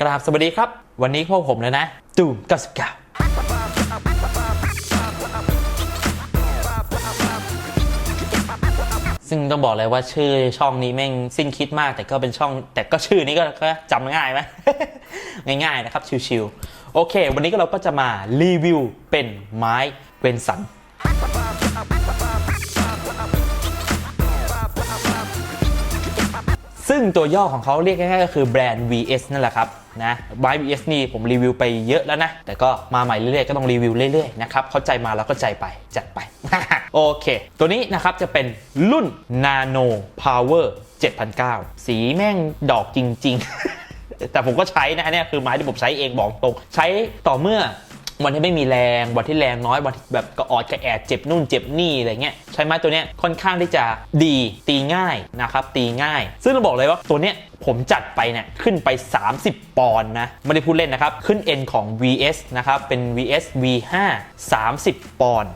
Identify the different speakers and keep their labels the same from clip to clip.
Speaker 1: กราบสวัสดีครับ วันนี้พวกผมเลยนะตูม99ซึ่งต้องบอกเลยว่าชื่อช่องนี้แม่งสิ้นคิดมาก แต่ก็เป็นช่อง แต่ก็ชื่อนี้ก็ก็จำง่ายไหมง่ายๆนะครับชิวๆโอเค วันนี้ก็เราก็จะมารีวิวเป็นไม้เวนสัน ซึ่งตัวย่อของเขาเรียกง่ายๆก็คือแบรนด์ VS นั่นแหละครับนะ V.S. นี่ผมรีวิวไปเยอะแล้วนะ แต่ก็มาใหม่เรื่อยๆ ก็ต้องรีวิวเรื่อยๆนะครับ เข้าใจมาแล้วก็ใจไป จัดไป โอเค ตัวนี้นะครับจะเป็นรุ่น Nano Power 7009 สีแม่งดอกจริง ๆ แต่ผมก็ใช้นะเนี้ยคือไม้ที่ผมใช้เองบอกตรง ใช้ต่อเมื่อ วันที่ไม่มีแรงวันที่แรงน้อยวันที่แบบกระออดกระแอดเจ็บนู่นเจ็บนี่อะไรเงี้ยใช้ไม้ตัวเนี้ยค่อนข้างที่จะดีตีง่ายนะครับตีง่าย ซึ่งต้องบอกเลยว่าตัวเนี้ยผมจัดไปเนี่ยขึ้นไป 30 ปอนด์นะไม่ได้พูดเล่นนะครับ ขึ้น N ของ VS นะครับเป็น VS V5 30 ปอนด์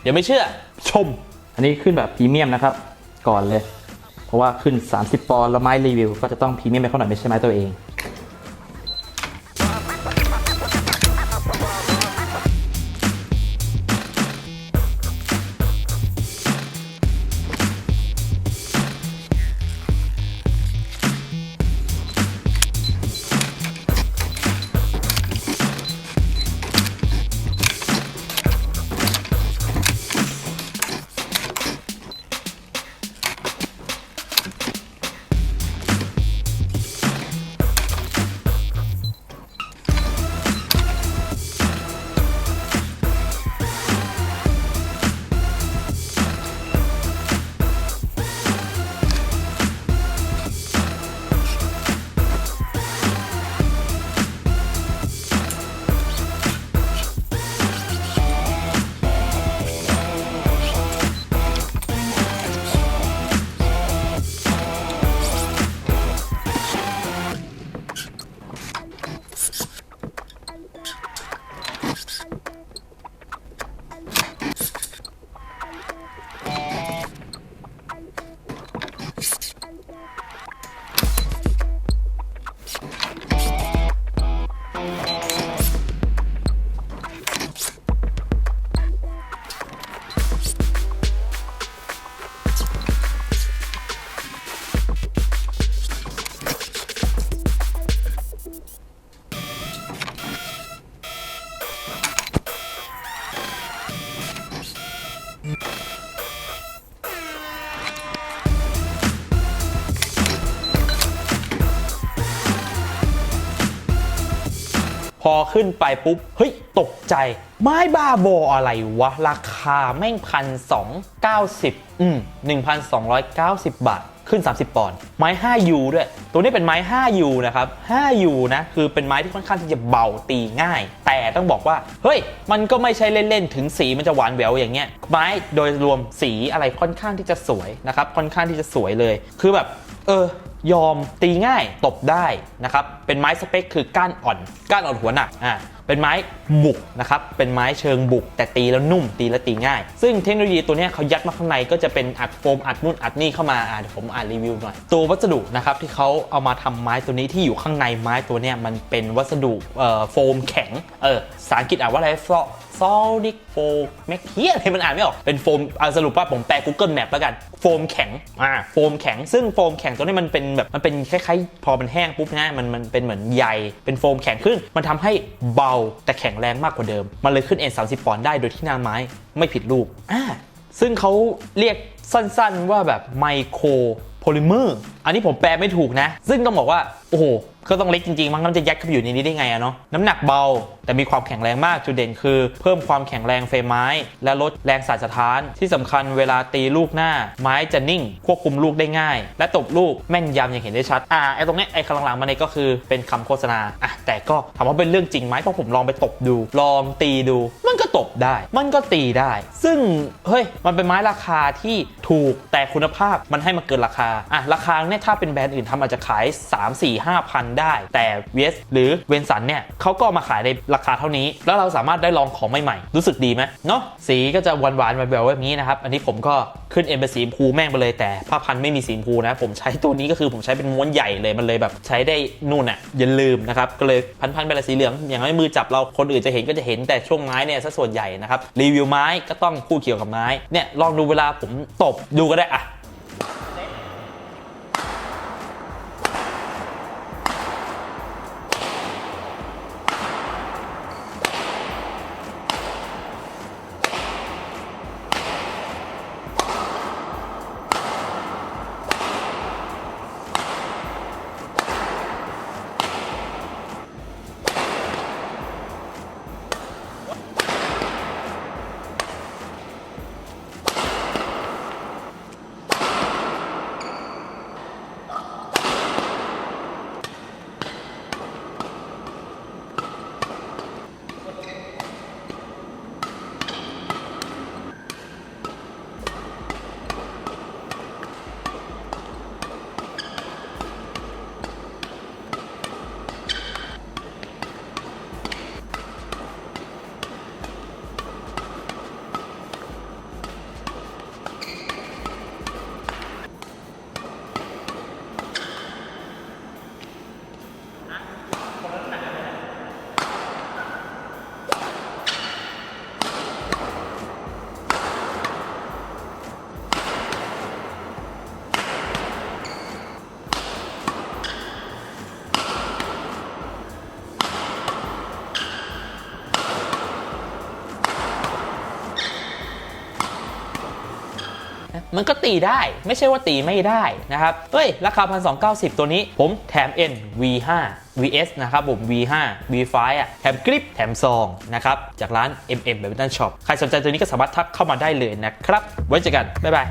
Speaker 1: เดี๋ยวไม่เชื่อชม
Speaker 2: อันนี้ขึ้นแบบพรีเมียมนะครับ ก่อนเลย เพราะว่าขึ้น 30 ปอนด์แล้วไม้รีวิว ก็จะต้องพรีเมียมไปเข้าหน่อยไม่ใช่ไม้ตัวเอง
Speaker 1: พอขึ้นไปปุ๊บ เฮ้ย ตกใจ ไม้บ้าบออะไรวะ ราคาแม่งพันสองเก้าสิบอืมหนึ่งพันสองร้อยเก้าสิบบาท ขึ้น 30 ปอนด์ไม้ 5U ด้วย ตัวนี้เป็นไม้ 5U นะครับ 5U นะ คือเป็นไม้ที่ค่อนข้างที่จะเบาตีง่าย แต่ต้องบอกว่า เฮ้ย มันก็ไม่ใช่เล่น ๆ ถึงสีมันจะหวานแหววอย่างเงี้ย ไม้โดยรวมสีอะไรค่อนข้างที่จะสวยนะครับ ค่อนข้างที่จะสวยเลย คือแบบ เออ ยอมตีง่ายตบได้นะครับเป็นไม้สเปคคือก้านอ่อน ก้านอ่อนหัวหนักอ่าเป็นไม้บุกนะครับ เป็นไม้เชิงบุก แต่ตีแล้วนุ่มตีแล้วตีง่าย ซึ่งเทคโนโลยีตัวนี้เขายัดมาข้างในก็จะเป็นอัดโฟมอัดนู่นอัดนี่เข้ามาอ่าเดี๋ยวผมอ่านรีวิวหน่อย ตัววัสดุนะครับที่เขาเอามาทำไม้ตัวนี้ที่อยู่ข้างในไม้ตัวนี้มันเป็นวัสดุเอ่อโฟมแข็งเออภาษาอังกฤษอ่านว่าอะไรฟลอ solid foam แม็กเฮียอะไรมันอ่านไม่ออก เป็นโฟมเอาสรุปว่าผมแปล Google Map แล้วกัน โฟมแข็ง อ่า โฟมแข็ง ซึ่งโฟมแข็งตัวนี้มันเป็นแบบมันเป็นคล้ายๆ พอมันแห้งปุ๊บนะ มันมันเป็นเหมือนใย เป็นโฟมแข็งขึ้น มันทำให้เบาแต่แข็งแรงมากกว่าเดิม มันเลยขึ้น N 3 0 ปอนด์ได้โดยที่หน้าไม้ไม่ผิดรูป อ่า ซึ่งเขาเรียกสั้นๆว่าแบบไมโครโพลิเมอร์อันนี้ผมแปลไม่ถูกนะ ซึ่งต้องบอกว่า โอ้โห ก็ต้องเล็กจริงๆ มันก็จะยัดเข้าไปอยู่ในนี้ได้ไงอะเนาะน้ำหนักเบา แต่มีความแข็งแรงมากจุดเด่นคือ เพิ่มความแข็งแรงเฟรมไม้ และลดแรงสั่นสะท้าน ที่สำคัญเวลาตีลูกหน้า ไม้จะนิ่ง ควบคุมลูกได้ง่าย และตบลูกแม่นยำอย่างเห็นได้ชัดอ่าไอ้ตรงเนี้ยไอ้ข้างหลังมันเนี่ยก็คือเป็นคำโฆษณาอะแต่ก็ถามว่าเป็นเรื่องจริงไหมเพราะผมลองไปตบดู ลองตีดูมันก็ ได้ มันก็ตีได้ ซึ่งเฮ้ยมันเป็นไม้ราคาที่ถูกแต่คุณภาพมันให้มาเกินราคาอะราคาเนี่ยถ้าเป็นแบรนด์อื่นทำอาจจะขาย 3 4 5พันได้ แต่ VS หรือเวนสันเนี่ยเขาก็มาขายในราคาเท่านี้ แล้วเราสามารถได้ลองของใหม่ๆ รู้สึกดีไหมเนาะสีก็จะหวานๆแบบแบบนี้นะครับ อันนี้ผมก็ขึ้นเอ็มเป็นสีพูแม่งไปเลยแต่ผ้าพันไม่มีสีพูนะ ผมใช้ตัวนี้ก็คือผมใช้เป็นม้วนใหญ่เลยมันเลยแบบใช้ได้นู่นอะอย่าลืมนะครับก็เลยพันๆไปละสีเหลืองอย่างน้อยมือจับเราคนอื่นจะเห็นก็จะเห็นแต่ช่วงไม้เนี่ยซะส่วนใหญ่นะครับรีวิวไม้ก็ต้องพูดเกี่ยวกับไม้เนี่ยลองดูเวลาผมตบดูก็ได้อะ มันก็ตีได้ไม่ใช่ว่าตีไม่ได้นะครับเฮ้ยราคา 1,290 ตัวนี้ผมแถม N V5 VS นะครับผม V5 V5 อะแถมกริปแถมซองนะครับจากร้าน MM Badminton Shop ใครสนใจตัวนี้ก็สามารถทักเข้ามาได้เลยนะครับ ไว้เจอกัน บ๊ายบาย